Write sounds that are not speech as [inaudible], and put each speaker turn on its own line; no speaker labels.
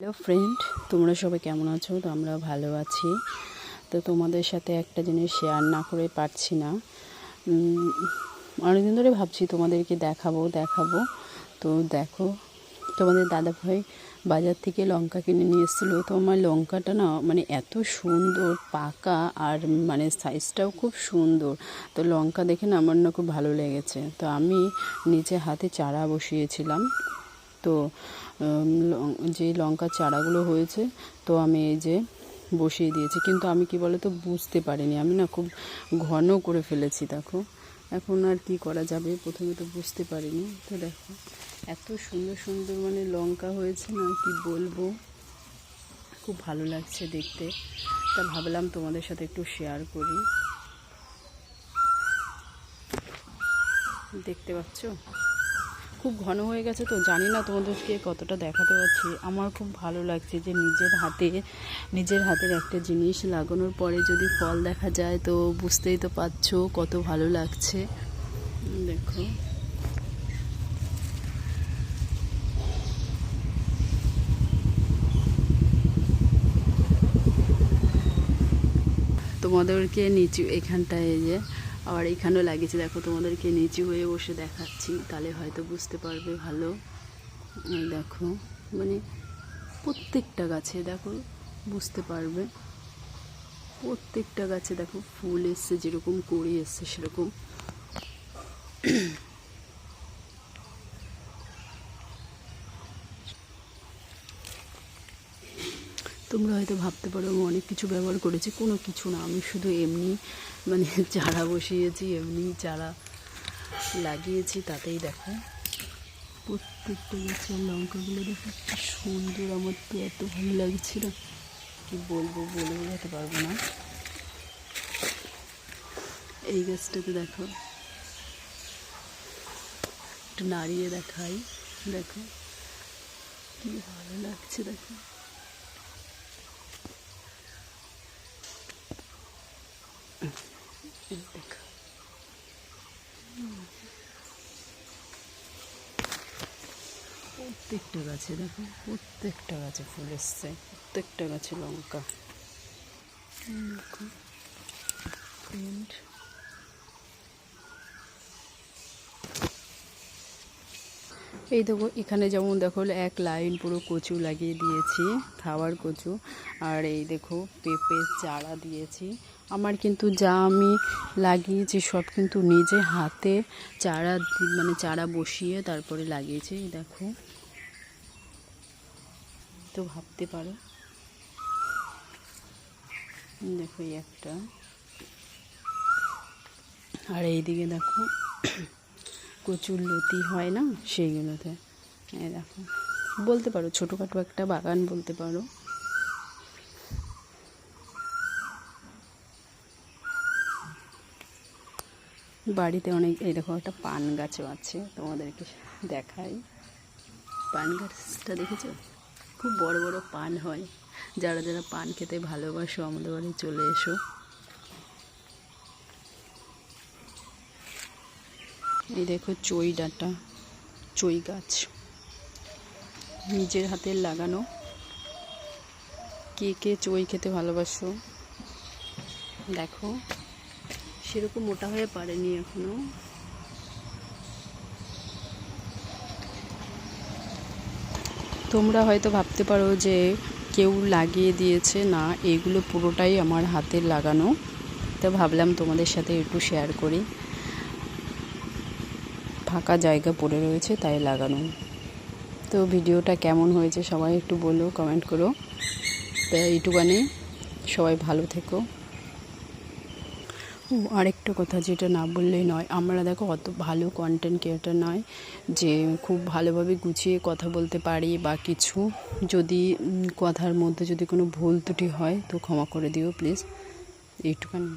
Hello friend তোমরা সবাই কেমন আছো? তো আমরা ভালো আছি। তো তোমাদের সাথে একটা জিনিস শেয়ার না করে পারছি না। অনেকদিন ধরে ভাবছি তোমাদেরকে দেখাবো দেখাবো। তো দেখো, তোমাদের দাদাভাই বাজার থেকে লঙ্কা কিনে নিয়ে এসেছিল। তো আমার লঙ্কাটা না মানে এত সুন্দর, পাকা আর মানে সাইজটাও খুব সুন্দর। তো লঙ্কা দেখে না আমার না খুব ভালো লেগেছে। তো আমি নিজে হাতে চারা বসিয়েছিলাম। তো যে লঙ্কার চারাগুলো হয়েছে, তো আমি এই যে বসিয়ে দিয়েছি। কিন্তু আমি কি বলো তো বুঝতে পারিনি। আমি না খুব ঘন করে ফেলেছি, দেখো। এখন আর কি করা যাবে? প্রথমে তো বুঝতে পারিনি। তো দেখো, এত সুন্দর সুন্দর মানে লঙ্কা হয়েছে না, কি বলব? খুব ভালো লাগছে দেখতে। তা ভাবলাম তোমাদের সাথে একটু শেয়ার করি। দেখতে পাচ্ছ? খুব ঘন হয়ে গেছে তো জানি না তোমাদেরকে কতটা দেখাতে পারছি। আমার খুব ভালো লাগছে যে নিজের হাতে, নিজের হাতের একটা জিনিস লাগানোর পরে যদি ফল দেখা যায় তো বুঝতেই তো পারছ কত ভালো লাগছে। দেখো। তোমাদেরকে নিচু এখানটায় যে আবার এখানেও লাগিয়েছি, দেখো তোমাদেরকে নিচু হয়ে বসে দেখাচ্ছি, তাহলে হয়তো বুঝতে পারবে ভালো। দেখো মানে প্রত্যেকটা গাছে দেখো, বুঝতে পারবে। প্রত্যেকটা গাছে দেখো ফুল এসছে, যেরকম কড়ি এসছে, সেরকম। তোমরা হয়তো ভাবতে পারো আমি অনেক কিছু ব্যবহার করেছি, কোনো কিছু না। আমি শুধু এমনি মানে [laughs] চারা বসিয়েছি, এমনি চারা লাগিয়েছি, তাতেই দেখো। প্রত্যেকটা গাছের লঙ্কাগুলো দেখো কি সুন্দর, আমার তো এত ভালো লাগছে না কি বলব, বলে বোঝাতে পারব না। এই গাছটাতে দেখো, একটু নাড়িয়ে দেখাই। দেখো, কি ভালো লাগছে, দেখো। দেখো প্রত্যেকটা গাছে দেখো, প্রত্যেকটা গাছে ফুল এসছে, প্রত্যেকটা গাছে লঙ্কা। এই দেখো, এখানে যেমন দেখো, এক লাইন পুরো কচু লাগিয়ে দিয়েছি, খাওয়ার কচু। আর এই দেখো পেঁপে চারা দিয়েছি। আমার কিন্তু যা আমি লাগিয়েছি সব কিন্তু নিজে হাতে চারা মানে চারা বসিয়ে তারপরে লাগিয়েছি দেখো। তো ভাবতে পারো। দেখো এই একটা। আর এইদিকে দেখো, কচুর লতি হয় না, সেইগুলোতে। দেখো। বলতে পারো, ছোটোখাটো একটা বাগান বলতে পারো। বাড়িতে অনেক এরকম একটা পান গাছও আছে, তোমাদেরকে দেখাই। পান গাছটা দেখেছ? খুব বড় বড় পান হয়। যারা যারা পান খেতে ভালোবাসো, আমাদের বাড়ি চলে এসো। এই দেখো চই ডাঁটা, চই গাছ। নিজের হাতের লাগানো। কে কে চই খেতে ভালোবাসো? দেখো। সেরকম মোটা হয়ে পারেনি এখনও। তোমরা হয়তো ভাবতে পারো যে কেউ লাগিয়ে দিয়েছে, না, এগুলো পুরোটাই আমার হাতের লাগানো। তো ভাবলাম তোমাদের সাথে একটু শেয়ার করি। ফাঁকা জায়গা পড়ে রয়েছে, তাই লাগানো। তো ভিডিওটা কেমন হয়েছে সবাই একটু বলো কমেন্ট করো। তো এইটুকানি সবাই ভালো থেকো। ও আরেকটা কথা যেটা না বললেই নয়। আমরা দেখো অত ভালো কন্টেন্ট ক্রিয়েটার নয় যে খুব ভালোভাবে গুছিয়ে কথা বলতে পারি বা কিছু। যদি কথার মধ্যে যদি কোনো ভুল ত্রুটি হয় তো ক্ষমা করে দিও প্লিজ এইটুখানি।